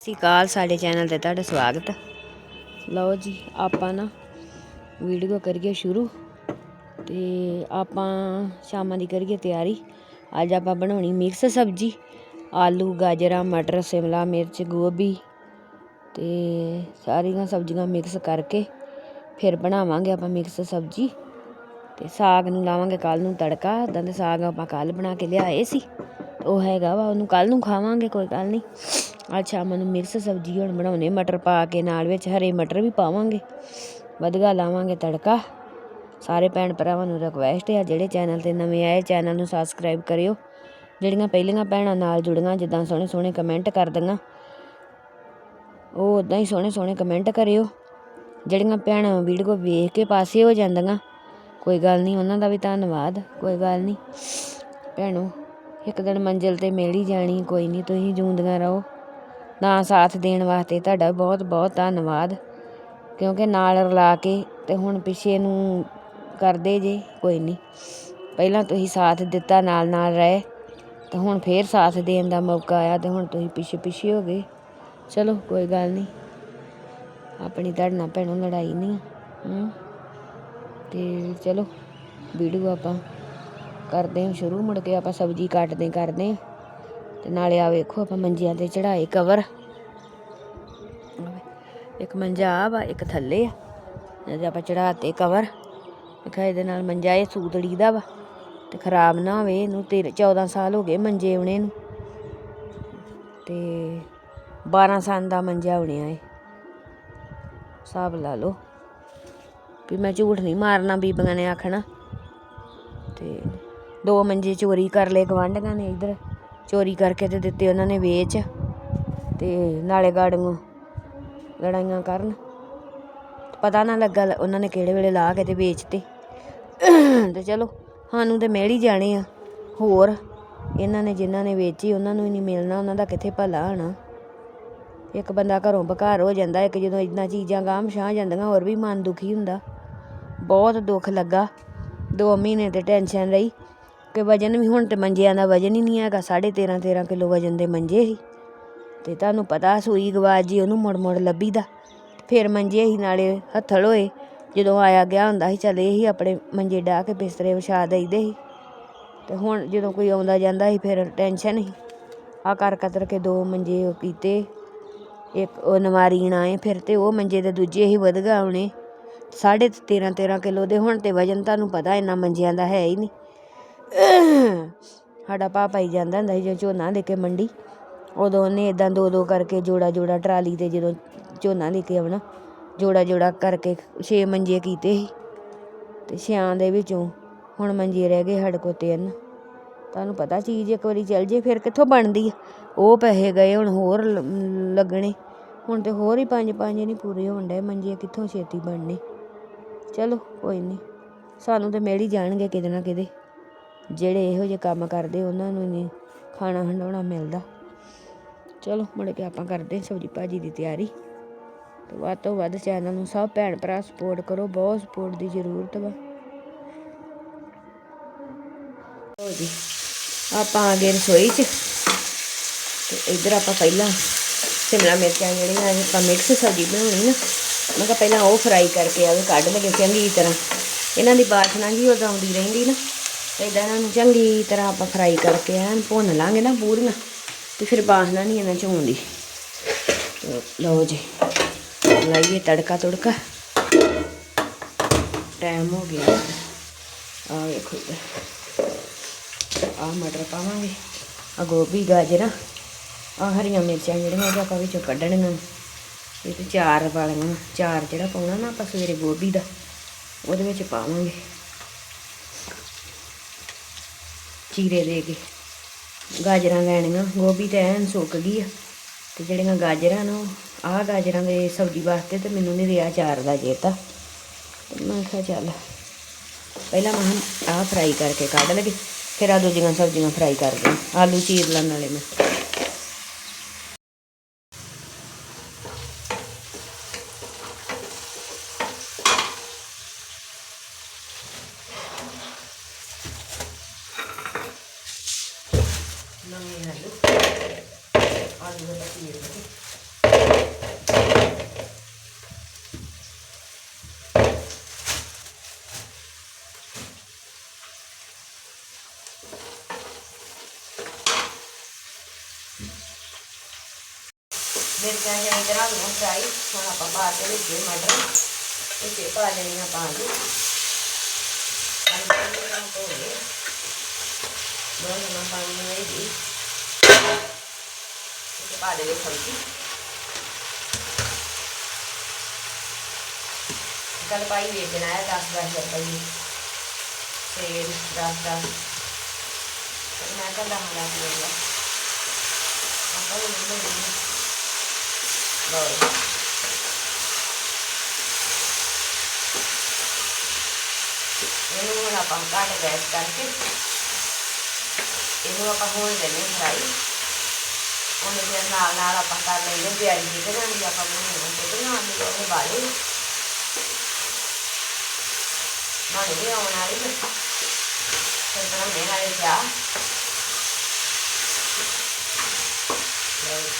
ਸਤਿ ਸ਼੍ਰੀ ਅਕਾਲ, ਸਾਡੇ ਚੈਨਲ ਤੇ ਤੁਹਾਡਾ ਸਵਾਗਤ। ਲਓ ਜੀ, ਆਪਾਂ ਨਾ ਵੀਡੀਓ ਕਰੀਏ ਸ਼ੁਰੂ ਤੇ ਆਪਾਂ ਸ਼ਾਮਾਂ ਦੀ ਕਰੀਏ ਤਿਆਰੀ। ਅੱਜ ਆਪਾਂ ਬਣਾਉਣੀ ਮਿਕਸ ਸਬਜੀ, ਆਲੂ, ਗਾਜਰਾਂ, ਮਟਰ, ਸ਼ਿਮਲਾ ਮਿਰਚ, ਗੋਭੀ ਤੇ ਸਾਰੀਆਂ ਸਬਜ਼ੀਆਂ ਮਿਕਸ ਕਰਕੇ ਫਿਰ ਬਣਾਵਾਂਗੇ ਆਪਾਂ ਮਿਕਸ ਸਬਜੀ ਤੇ ਸਾਗ ਨੂੰ ਲਾਵਾਂਗੇ ਕੱਲ ਨੂੰ ਤੜਕਾ ਦੰਦ ਸਾਗ ਆਪਾਂ ਕੱਲ ਬਣਾ ਕੇ ਲਿਆਏ ਸੀ ਉਹ ਹੈਗਾ ਵਾ, ਉਹਨੂੰ ਕੱਲ ਨੂੰ ਖਾਵਾਂਗੇ, ਕੋਈ ਗੱਲ ਨਹੀਂ। ਅੱਜ ਸ਼ਾਮ ਨੂੰ ਮਿਕਸ ਸਬਜ਼ੀ ਹੁਣ ਬਣਾਉਣੇ ਮਟਰ ਪਾ ਕੇ ਨਾਲ ਵਿੱਚ ਹਰੇ ਮਟਰ ਵੀ ਪਾਵਾਂਗੇ। ਵਧਗਾ ਲਾਵਾਂਗੇ ਤੜਕਾ। ਸਾਰੇ ਭੈਣ ਭਰਾਵਾਂ ਨੂੰ ਰਿਕਵੈਸਟ ਹੈ ਜਿਹੜੇ ਚੈਨਲ ਤੇ ਨਵੇਂ ਆਏ ਚੈਨਲ ਨੂੰ ਸਬਸਕ੍ਰਾਈਬ ਕਰਿਓ। ਜਿਹੜੀਆਂ ਪਹਿਲੀਆਂ ਭੈਣਾਂ ਨਾਲ ਜੁੜੀਆਂ, ਜਿੱਦਾਂ ਸੋਹਣੇ ਸੋਹਣੇ ਕਮੈਂਟ ਕਰਦੀਆਂ ਉਹ ਉਦਾਂ ਹੀ ਸੋਹਣੇ ਸੋਹਣੇ ਕਮੈਂਟ ਕਰਿਓ। ਜਿਹੜੀਆਂ ਭੈਣਾਂ ਵੀਡੀਓ ਵੇਖ ਕੇ ਪਾਸੇ ਹੋ ਜਾਂਦੀਆਂ, ਕੋਈ ਗੱਲ ਨਹੀਂ, ਉਹਨਾਂ ਦਾ ਵੀ ਧੰਨਵਾਦ, ਕੋਈ ਗੱਲ ਨਹੀਂ। ਭੈਣੋ, ਇੱਕ ਦਿਨ ਮੰਜ਼ਿਲ ਤੇ ਮਿਲ ਹੀ ਜਾਣੀ, ਕੋਈ ਨਹੀਂ, ਤੁਸੀਂ ਜੂੰਦੀਆਂ ਰਹੋ। ਨਾ ਸਾਥ ਦੇਣ ਵਾਸਤੇ ਤੁਹਾਡਾ ਬਹੁਤ ਬਹੁਤ ਧੰਨਵਾਦ। ਕਿਉਂਕਿ ਨਾਲ ਰਲਾ ਕੇ ਅਤੇ ਹੁਣ ਪਿੱਛੇ ਨੂੰ ਕਰਦੇ ਜੇ, ਕੋਈ ਨਹੀਂ। ਪਹਿਲਾਂ ਤੁਸੀਂ ਸਾਥ ਦਿੱਤਾ, ਨਾਲ ਨਾਲ ਰਹੇ। ਅਤੇ ਹੁਣ ਫਿਰ ਸਾਥ ਦੇਣ ਦਾ ਮੌਕਾ ਆਇਆ ਅਤੇ ਹੁਣ ਤੁਸੀਂ ਪਿੱਛੇ ਪਿੱਛੇ ਹੋ ਗਏ। ਚਲੋ, ਕੋਈ ਗੱਲ ਨਹੀਂ। ਆਪਣੀ ਤੁਹਾਡੇ ਨਾਲ ਭੈਣੋਂ ਲੜਾਈ ਨਹੀਂ। ਹੂੰ। ਤੇ ਚਲੋ, ਵੀਡੀਓ ਆਪਾਂ ਕਰਦੇ ਹਾਂ ਸ਼ੁਰੂ। ਮੁੜ ਕੇ ਆਪਾਂ ਸਬਜ਼ੀ ਕੱਟਦੇ, ਕਰਦੇ ਹਾਂ। ਤੇ ਨਾਲੇ ਆ ਵੇਖੋ, ਆਪਾਂ ਮੰਜਿਆਂ ਤੇ ਚੜਾਏ ਕਵਰ ਇੱਕ ਮੰਜਾ ਆ ਵਾ ਇੱਕ ਥੱਲੇ ਆ। ਇਹਦੇ ਆਪਾਂ ਚੜਾਤੇ ਕਵਰ। ਦੇਖਾ ਇਹਦੇ ਨਾਲ ਮੰਜਾ ਇਹ ਸੂਤੜੀ ਦਾ ਵਾ ਤੇ ਖਰਾਬ ਨਾ ਹੋਵੇ ਇਹਨੂੰ। 13 14 ਸਾਲ ਹੋ ਗਏ ਮੰਜੇ ਆਉਣੇ ਨੂੰ। ਤੇ 12 ਸਾਲ ਦਾ ਮੰਜਾ ਬਣਿਆ ਏ ਹਿਸਾਬ ਲਾ ਲਓ ਵੀ ਮੈਂ ਝੂਠ ਨਹੀਂ ਮਾਰਨਾ ਬੀਬੀਆਂ ਨੇ ਆਖਣਾ। ਤੇ ਦੋ ਮੰਜੇ ਚੋਰੀ ਕਰ ਲਏ ਗਵਾਂਢੀਆਂ ਨੇ ਇੱਧਰ। ਚੋਰੀ ਕਰਕੇ ਤੇ ਦਿੱਤੇ ਉਹਨਾਂ ਨੇ ਵੇਚ। ਤੇ ਨਾਲੇ ਗਾੜੀਆਂ ਲੜਾਈਆਂ ਕਰਨ। ਪਤਾ ਨਾ ਲੱਗਾ ਲ- ਉਹਨਾਂ ਨੇ ਕਿਹੜੇ ਵੇਲੇ ਲਾ ਕੇ ਤੇ ਵੇਚਤੇ। ਤੇ ਚਲੋ, ਸਾਨੂੰ ਤੇ ਮਿਲ ਹੀ ਜਾਣੇ ਆ। ਹੋਰ, ਇਹਨਾਂ ਨੇ ਜਿਨ੍ਹਾਂ ਨੇ ਵੇਚੀ, ਉਹਨਾਂ ਨੂੰ ਹੀ ਨਹੀਂ ਮਿਲਣਾ, ਉਹਨਾਂ ਦਾ ਕਿੱਥੇ ਭਲਾ ਹੋਣਾ ਇੱਕ ਬੰਦਾ ਘਰੋਂ ਬਕਾਰ ਹੋ ਜਾਂਦਾ, ਇੱਕ ਜਦੋਂ ਇਦਾਂ ਚੀਜ਼ਾਂ ਗਾਂਹ ਮਸ਼ਾਂ ਜਾਂਦੀਆਂ, ਹੋਰ ਵੀ ਮਨ ਦੁਖੀ ਹੁੰਦਾ। ਬਹੁਤ ਦੁੱਖ ਲੱਗਾ। ਦੋ ਮਹੀਨੇ ਤੇ ਟੈਨਸ਼ਨ ਰਹੀ ਕਿ ਵਜਨ ਵੀ ਹੁਣ ਤੇ ਮੰਜਿਆਂ ਦਾ ਵਜਨ ਹੀ ਨਹੀਂ ਹੈਗਾ 13.5 13 ਕਿਲੋ ਵਜਨ ਦੇ ਮੰਜੇ ਸੀ। ਤੇ ਤੁਹਾਨੂੰ ਪਤਾ ਸੂਈ ਗਵਾਚ ਜੀ, ਉਹਨੂੰ ਮੁੜ ਮੁੜ ਲੱਭੀਦਾ। ਫਿਰ ਮੰਜੇ ਹੀ ਨਾਲੇ ਹੱਥਲ ਹੋਏ। ਜਦੋਂ ਆਇਆ ਗਿਆ ਹੁੰਦਾ ਸੀ, ਚੱਲ ਇਹ ਹੀ ਆਪਣੇ ਮੰਜੇ ਢਾ ਕੇ ਬਿਸਤਰੇ ਵਿਛਾ ਦਈਦੇ ਸੀ। ਤੇ ਹੁਣ ਜਦੋਂ ਕੋਈ ਆਉਂਦਾ ਜਾਂਦਾ ਸੀ, ਫਿਰ ਟੈਨਸ਼ਨ ਸੀ। ਆ ਕਰ ਕਤਰ ਕੇ ਦੋ ਮੰਜੇ ਉਹ ਕੀਤੇ। ਇੱਕ ਉਹ ਨਵਾਰੀ ਆਏ ਫਿਰ ਤੇ ਉਹ ਮੰਜੇ ਦੇ ਦੂਜੇ ਹੀ ਵਧਗਾ ਆਉਣੇ ਸਾਢੇ 13 13 ਕਿਲੋ ਦੇ ਹੁਣ ਤੇ ਵਜਨ ਤੁਹਾਨੂੰ ਪਤਾ ਇੰਨਾ ਮੰਜਿਆਂ ਦਾ ਹੈ ਹੀ ਨਹੀਂ। ਸਾਡਾ ਪਾਪਾ ਹੀ ਜਾਂਦਾ ਹੁੰਦਾ ਸੀ ਜਦੋਂ ਝੋਨਾ ਲੈ ਕੇ ਮੰਡੀ। ਉਦੋਂ ਉਹਨੇ ਇਦਾਂ ਦੋ ਦੋ ਕਰਕੇ ਜੋੜਾ ਜੋੜਾ ਟਰਾਲੀ ਤੇ ਜਦੋਂ ਝੋਨਾ ਲੈ ਕੇ ਆਉਣਾ, ਜੋੜਾ ਜੋੜਾ ਕਰਕੇ ਛੇ ਮੰਜੇ ਕੀਤੇ ਸੀ ਤੇ ਛਿਆਂ ਦੇ ਵਿੱਚੋਂ ਹੁਣ ਮੰਜੇ ਰਹਿ ਗਏ ਸਾਡੇ ਕੋਲ ਤਿੰਨ। ਤੁਹਾਨੂੰ ਪਤਾ ਚੀਜ਼ ਇੱਕ ਵਾਰੀ ਚੱਲ ਜੇ ਫਿਰ ਕਿੱਥੋਂ ਬਣਦੀ ਆ? ਉਹ ਪੈਸੇ ਗਏ ਹੁਣ ਹੋਰ ਲ- ਲੱਗਣੇ। ਹੁਣ ਤੇ ਹੋਰ ਹੀ ਪੰਜ ਪੰਜ ਨਹੀਂ ਪੂਰੇ ਹੋਣ ਡਏ, ਮੰਜੇ ਕਿੱਥੋਂ ਛੇਤੀ ਬਣਨੇ। ਚਲੋ ਕੋਈ ਨਹੀਂ, ਸਾਨੂੰ ਤੇ ਮਿਲ ਹੀ ਜਾਣਗੇ ਕਿਤੇ ਨਾ ਕਿਤੇ। ਜਿਹੜੇ ਇਹੋ ਜਿਹੇ ਕੰਮ ਕਰਦੇ, ਉਹਨਾਂ ਨੂੰ ਨਹੀਂ ਖਾਣਾ ਹੰਡਾਉਣਾ ਮਿਲਦਾ। ਚਲੋ ਮੁੜ ਕੇ ਆਪਾਂ ਕਰਦੇ ਹਾਂ ਸਬਜ਼ੀ ਭਾਜੀ ਦੀ ਤਿਆਰੀ। ਤੇ ਵੱਧ ਤੋਂ ਵੱਧ ਚੈਨਲ ਨੂੰ ਸਭ ਭੈਣ ਭਰਾ ਸਪੋਰਟ ਕਰੋ, ਬਹੁਤ ਸਪੋਰਟ ਦੀ ਜ਼ਰੂਰਤ ਵਾ। ਲਓ ਜੀ, ਆਪਾਂ ਆ ਗਏ ਰਸੋਈ 'ਚ। ਤੇ ਇੱਧਰ ਆਪਾਂ ਪਹਿਲਾਂ ਸ਼ਿਮਲਾ ਮਿਰਚਾਂ ਜਿਹੜੀਆਂ ਆਪਾਂ ਮਿਕਸ ਸਬਜ਼ੀ ਬਣਾਉਣੀ ਨਾ, ਮੈਂ ਕਿਹਾ ਪਹਿਲਾਂ ਉਹ ਫਰਾਈ ਕਰਕੇ ਆਵੇ ਕੱਢ ਲਗੇ ਚੰਗੀ ਤਰ੍ਹਾਂ। ਇਹਨਾਂ ਦੀ ਬਾਸ਼ਨਾ ਜੀ ਉਦੋਂ ਆਉਂਦੀ ਰਹਿੰਦੀ ਨਾ, ਤੇ ਇਦਾਂ ਇਹਨਾਂ ਨੂੰ ਚੰਗੀ ਤਰ੍ਹਾਂ ਆਪਾਂ ਫਰਾਈ ਕਰਕੇ ਐਨ ਭੁੰਨ ਲਾਂਗੇ ਨਾ ਪੂਰੀਆਂ। ਤੇ ਫਿਰ ਬਾਸ਼ਨਾ ਨਹੀਂ ਇਹਨਾਂ 'ਚ ਆਉਂਦੀ। ਤੇ ਲਓ ਜੀ, ਲਾਈਏ ਤੜਕਾ ਤੁੜਕਾ। ਟਾਈਮ ਹੋ ਗਿਆ। ਆ ਵੇਖੋ ਆ ਮਟਰ ਪਾਵਾਂਗੇ। ਆ ਗੋਭੀ, ਗਾਜਰਾਂ ਆ ਹਰੀਆਂ ਮਿਰਚਾਂ ਜਿਹੜੀਆਂ ਉਹ ਆਪਾਂ ਵਿੱਚੋਂ ਕੱਢਣੀਆਂ ਇਹ ਤੇ ਚਾਰ ਵਾਲੀਆਂ ਚਾਰ ਜਿਹੜਾ ਪਾਉਣਾ ਨਾ ਆਪਾਂ ਸਵੇਰੇ ਗੋਭੀ ਦਾ, ਉਹਦੇ ਵਿੱਚ ਪਾਵਾਂਗੇ। ਚੀਰੇ ਦੇ ਕੇ। ਗਾਜਰਾਂ ਲੈਣੀਆਂ, ਗੋਭੀ ਤਾਂ ਐਨ ਸੁੱਕ ਗਈ ਆ ਤੇ ਜਿਹੜੀਆਂ ਗਾਜਰਾਂ ਨੂੰ ਆਹ ਗਾਜਰਾਂ ਦੇ ਸਬਜ਼ੀ ਵਾਸਤੇ ਤੇ ਮੈਨੂੰ ਨਹੀਂ ਰਿਹਾ ਚਾਰ ਦਾ ਜੇਤਾ ਮੈਂ ਕਿਹਾ ਚੱਲ, ਪਹਿਲਾਂ ਮੈਂ ਆਹ ਫਰਾਈ ਕਰਕੇ ਕੱਢ ਲਗੇ ਫਿਰ ਆ ਦੂਜੀਆਂ ਸਬਜ਼ੀਆਂ ਫਰਾਈ ਕਰਦੇ ਹਾਂ। ਆਲੂ ਚੀਰ ਲੈਣ ਵਾਲੇ ਮੈਂ juga tapi ya. Dari kanya mana papa, atau ini, gue, ini, kita ada ini, apa, aduh, ini, apa, aduh, gue, ini, apa, ini, इसके बाद ये सब्जी कल पाई बेचना है दस दस रुपये सेब दस दस पर मैं कल हमारा लेगा ਆਪਾਂ ਨੂੰ ਮਿਲ ਗਈ ਲਓ ਇਹਨੂੰ ਹੁਣ ਆਪਾਂ ਕੱਟ ਗੈਸ ਕਰਕੇ ਇਹਨੂੰ ਆਪਾਂ ਹੋਣ ਦੇਣੇ ਫਰਾਈ ਉਹਨੇ ਫਿਰ ਨਾਲ ਨਾਲ ਆਪਾਂ ਕਰ ਲੈਂਦੇ ਪਿਆਜ਼ ਦੀ ਤੇ ਜਾਂਦੀ ਆਪਾਂ ਬਣਾਉਣਾ ਤੇ ਬਣਾ ਲਈ ਉਹਦੇ ਬਾਰੇ ਬਣ ਗਈ ਆਉਣ ਵਾਲੀ ਫਿਰ ਬਣਾਉਣੇ ਵਾਲੇ ਚਾਹ। ਲਓ। ਜੀ।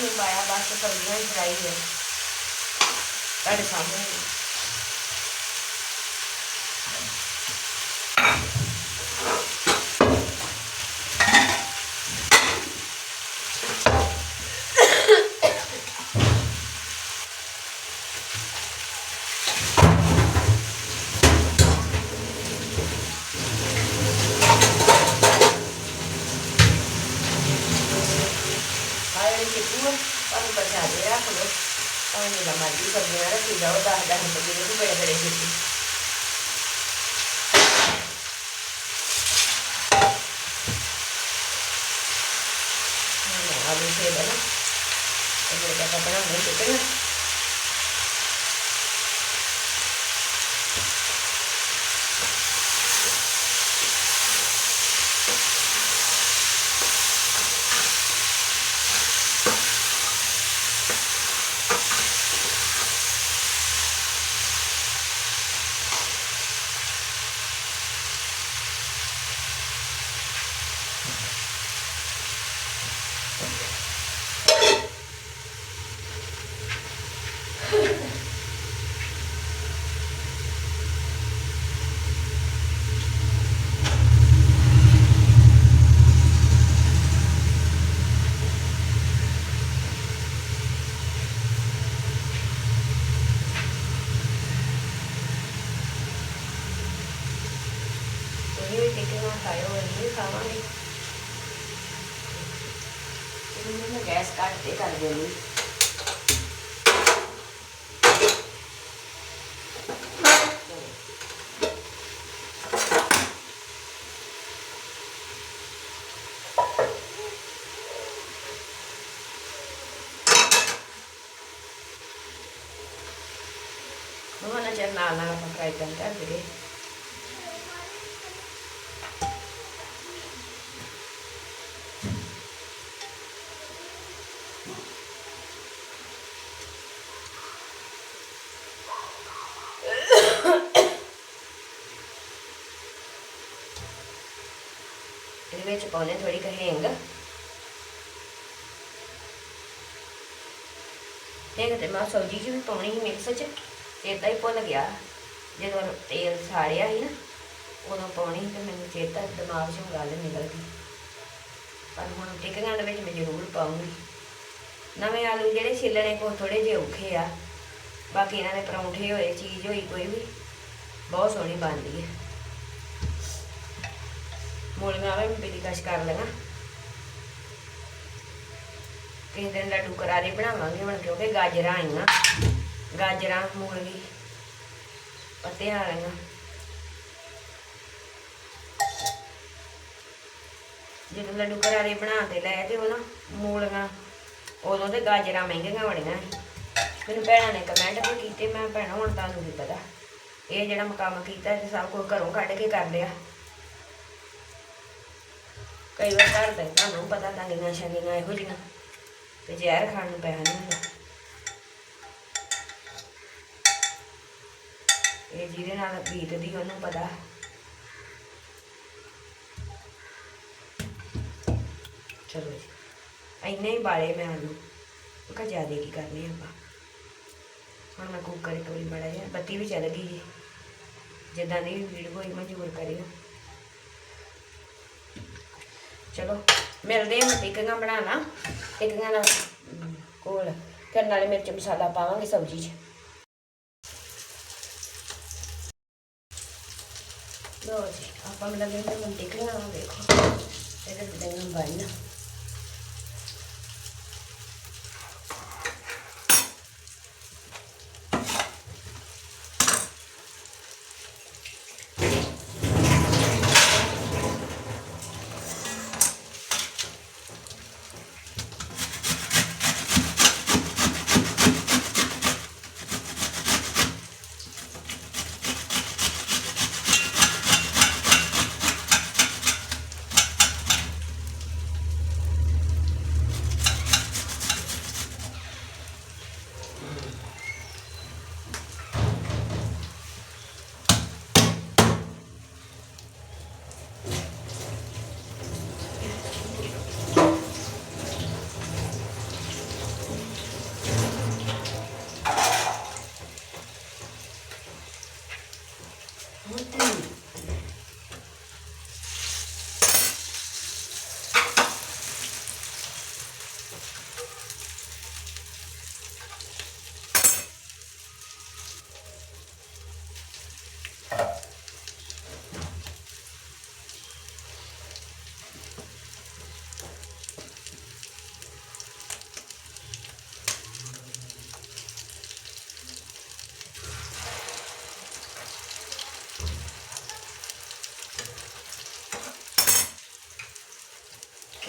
ਨਹੀਂ ਪਾਇਆ, ਬਸ ਸਬਜ਼ੀਆਂ ਹੀ ਫਰਾਈ ਹੈ ਤੁਹਾਡੇ ਸਾਹਮਣੇ ਹੀ। ਆਹ ਜਿਹੜੀ ਚਿੱਟੂ ਆ ਤੁਹਾਨੂੰ ਬਚਾ ਦੇ ਰੱਖ ਲਓ ਭਾਵੇਂ ਜਿਹੜਾ ਮਰਜ਼ੀ ਸਬਜ਼ੀਆਂ ਰੱਖੀ ਜਾਓ ਦਸ ਦਸ ਰੁਪਏ ਦੇ ਵੀ ਬੜੇ ਬੜੇ ਚਿੱਟੂ ਹਾਂ ਆਲੂ ਸੇ ਬਣਾ ਇਹ ਜਿਹੜਾ ਆਪਾਂ ਬਣਾਉਣੇ ਚਿੱਟੂ ਤੁਸੀਂ ਵੀ ਟਿੱਕੇ ਨਾਲ ਖਾਇਓ ਅਸੀਂ ਵੀ ਖਾਵਾਂਗੇ ਇਹਨੂੰ ਮੈਂ ਗੈਸ ਕੱਟ ਤੇ ਕਰ ਦੇਣੀ Mga na ਨਾਲ ਨਾਲ ਆਪਾਂ ਫਰਾਈ ਕਰ ਕਰਦੇ ਵਿੱਚ ਪਾਉਣੇ ਥੋੜੀ ਕੁ ਹਿੰਗ। ਹਿੰਗ ਤੇ ਮੈਂ ਸਬਜ਼ੀ 'ਚ ਵੀ ਪਾਉਣੀ ਸੀ ਮਿਕਸ 'ਚ, ਚੇਤਾ ਹੀ ਭੁੱਲ ਗਿਆ। ਜਦੋਂ ਤੇਲ ਸਾੜਿਆ ਸੀ ਨਾ, ਉਦੋਂ ਪਾਉਣੀ ਸੀ ਤੇ ਮੈਨੂੰ ਚੇਤਾ ਦਿਮਾਗ 'ਚੋਂ ਗੱਲ ਨਿਕਲ ਗਈ। ਪਰ ਹੁਣ ਟਿੱਕੀਆਂ ਦੇ ਵਿੱਚ ਮੈਂ ਜ਼ਰੂਰ ਪਾਉਂਗੀ। ਨਵੇਂ ਆਲੂ ਜਿਹੜੇ ਛਿੱਲਣੇ ਕੋ ਥੋੜੇ ਜਿਹੇ ਔਖੇ ਆ। ਬਾਕੀ ਇਹਨਾਂ ਦੇ ਪਰੌਂਠੇ ਹੋਏ, ਚੀਜ਼ ਹੋਈ, ਕੋਈ ਵੀ, ਬਹੁਤ ਸੋਹਣੀ ਬਣਦੀ ਹੈ ਮੂਲੀਆਂ ਵੀ ਬਿਲੀ ਕਸ਼ ਕਰ ਲੈਣਾ ਕਿਸੇ ਦਿਨ ਲੱਡੂ ਕਰਾਰੇ ਬਣਾਵਾਂਗੇ ਹੁਣ, ਕਿਉਂਕਿ ਗਾਜਰਾਂ ਆਈਆਂ। ਗਾਜਰਾਂ, ਮੂਲੀ, ਪੱਤਿਆਂ ਵਾਲੀਆਂ। ਜਦੋਂ ਲੱਡੂ ਕਰਾਰੇ ਬਣਾ ਕੇ ਲੈ ਤੇ ਉਹ ਨਾ ਮੂਲੀਆਂ, ਉਦੋਂ ਤੇ ਗਾਜਰਾਂ ਮਹਿੰਗੀਆਂ ਬਣੀਆਂ ਮੈਨੂੰ ਭੈਣਾਂ ਨੇ ਕਮੈਂਟ ਵੀ ਕੀਤੇ, ਮੈਂ ਭੈਣਾ ਹੁਣ ਤੁਹਾਨੂੰ ਵੀ ਪਤਾ। ਇਹ ਜਿਹੜਾ ਮੈਂ ਕੰਮ ਕੀਤਾ ਤੇ ਸਭ ਕੁਝ ਘਰੋਂ ਕੱਢ ਕੇ ਕਰ ਲਿਆ। ਕਈ ਵਾਰ ਘਰ ਦੇ ਤੁਹਾਨੂੰ ਪਤਾ ਤਾਂ ਨਹੀਂ ਸ਼ੰਗੀਆਂ ਇਹੋ ਜਿਹੀਆਂ, ਤੇ ਜ਼ਹਿਰ ਖਾਣ ਨੂੰ ਪੈਸਾ ਨਹੀਂ ਹੁੰਦਾ। ਇਹ ਜਿਹਦੇ ਨਾਲ ਬੀਤਦੀ, ਉਹਨੂੰ ਪਤਾ। ਚਲੋ ਜੀ, ਇੰਨੇ ਹੀ ਬਾਲੇ ਮੈਂ ਆਲੂ ਉਹ ਕਾ ਜ਼ਿਆਦੇ ਕੀ ਕਰਨੇ ਆਪਾਂ? ਹੁਣ ਮੈਂ ਕੁੱਕਰ ਇੱਕ ਵਾਰੀ ਮੜਾ ਜਾ ਬੱਤੀ ਵੀ ਚੱਲ ਗਈ ਜੀ। ਜਿੱਦਾਂ ਦੀ ਵੀਡੀਓ ਹੋਈ ਮਨਜ਼ੂਰ ਕਰਿਓ। ਚਲੋ, ਮਿਲਦੇ ਹਾਂ ਟਿੱਕੀਆਂ ਬਣਾਣਾ ਟਿੱਕੀਆਂ ਨਾਲ ਕੋਲ ਫਿਰ ਨਾਲੇ ਮਿਰਚ ਮਸਾਲਾ ਪਾਵਾਂਗੇ ਸਬਜ਼ੀ 'ਚ। ਲੋ ਜੀ, ਆਪਾਂ ਨੂੰ ਹੁਣ ਟਿੱਕੀਆਂ ਦੇਖੋ। ਇਹਦੇ ਬੜੀਆਂ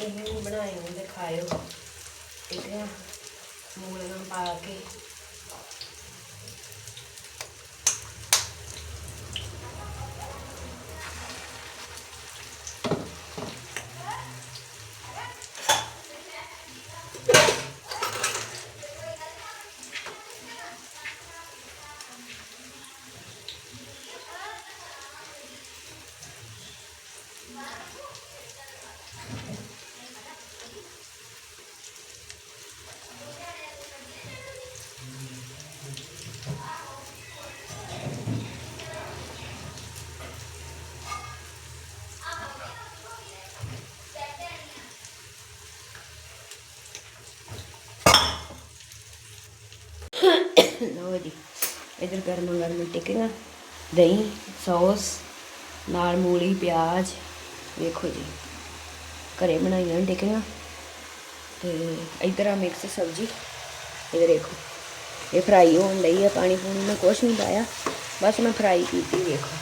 ਬਣਨ ਇਹਨੂੰ ਬਣਾਏ ਹੁੰਦੇ ਖਾਇਓ। ਟਿੱਕੀਆਂ ਮੂਲੀਆਂ ਪਾ ਕੇ। ਲਓ ਜੀ। ਇਧਰ ਗਰਮ ਗਰਮ ਟਿੱਕੀਆਂ, ਦਹੀਂ, ਸੌਸ, ਨਾਲ ਮੂਲੀ, ਪਿਆਜ਼, ਵੇਖੋ ਜੀ। ਘਰੇ ਬਣਾਈਆਂ ਟਿੱਕੀਆਂ। ਤੇ ਇਧਰ ਆ ਮਿਕਸ ਸਬਜ਼ੀ। ਇਹ ਦੇਖੋ ਇਹ ਫਰਾਈ ਹੋਣ ਲਈ ਆ, ਪਾਣੀ ਪੂਣੀ ਮੈਂ ਕੁਛ ਨਹੀਂ ਪਾਇਆ। ਬਸ ਮੈਂ ਫਰਾਈ ਕੀਤੀ, ਵੇਖੋ।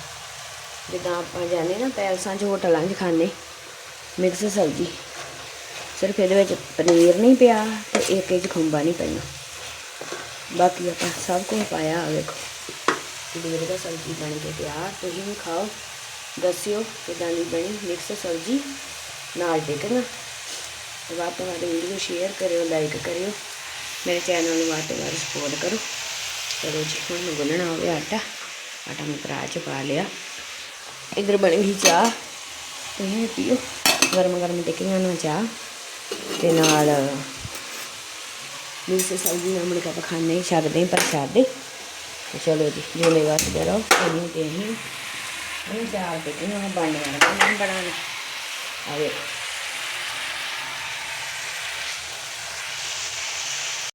ਜਿੱਦਾਂ ਆਪਾਂ ਜਾਂਦੇ ਨਾ, ਪੈਲਸਾਂ 'ਚ ਹੋਟਲਾਂ 'ਚ ਖਾਂਦੇ। ਮਿਕਸ ਸਬਜ਼ੀ। ਸਿਰਫ ਇਹਦੇ ਵਿੱਚ ਪਨੀਰ ਨਹੀਂ ਪਿਆ ਤੇ ਇੱਕ ਇੱਕ ਖੰਭਾ ਨਹੀਂ ਪੈਣਾ ਬਾਕੀ ਆਪਾਂ ਸਭ ਕੁਝ ਪਾਇਆ ਆ, ਵੇਖੋ। ਪਨੀਰ ਦਾ ਸਬਜ਼ੀ ਬਣ ਕੇ ਤਿਆਰ, ਤੁਸੀਂ ਵੀ ਖਾਓ, ਦੱਸਿਓ ਕਿਦਾਂ ਦੀ ਬਣੀ ਮਿਕਸ ਸਬਜ਼ੀ, ਨਾਲ ਟਿਕਣਾ ਵੱਧ ਤੋਂ ਵੱਧ ਵੀਡੀਓ ਸ਼ੇਅਰ ਕਰਿਓ ਲਾਈਕ ਕਰਿਓ। ਮੇਰੇ ਚੈਨਲ ਨੂੰ ਵੱਧ ਤੋਂ ਵੱਧ ਸਪੋਰਟ ਕਰੋ। ਚਲੋ ਜੀ, ਹੁਣ ਮੈਂ ਗੁੰਨਣਾ ਹੋਵੇ ਆਟਾ। ਆਟਾ ਮੈਂ ਭਰਾ ਚ ਪਾ ਲਿਆ। ਇਧਰ ਬਣ ਗਈ ਚਾਹ। ਤੁਸੀਂ ਵੀ ਪੀਓ। ਗਰਮ ਗਰਮ ਟਿੱਕੀਆਂ ਨਾਲ ਚਾਹ। ਤੇ ਨਾਲ ਮਿਲਸੇ ਸਬਜ਼ੀ ਨਾਲ ਮੁੜ ਕੇ ਆਪਾਂ ਖਾਣੇ ਹੀ ਸਕਦੇ ਹਾਂ ਪ੍ਰਸ਼ਾਦੇ ਤੇ ਚਲੋ ਜੀ ਜਿਵੇਂ ਵਾਸਤੇ ਰਹੋ ਇਹ ਤੇ ਅਸੀਂ ਇਹ ਚਾਰ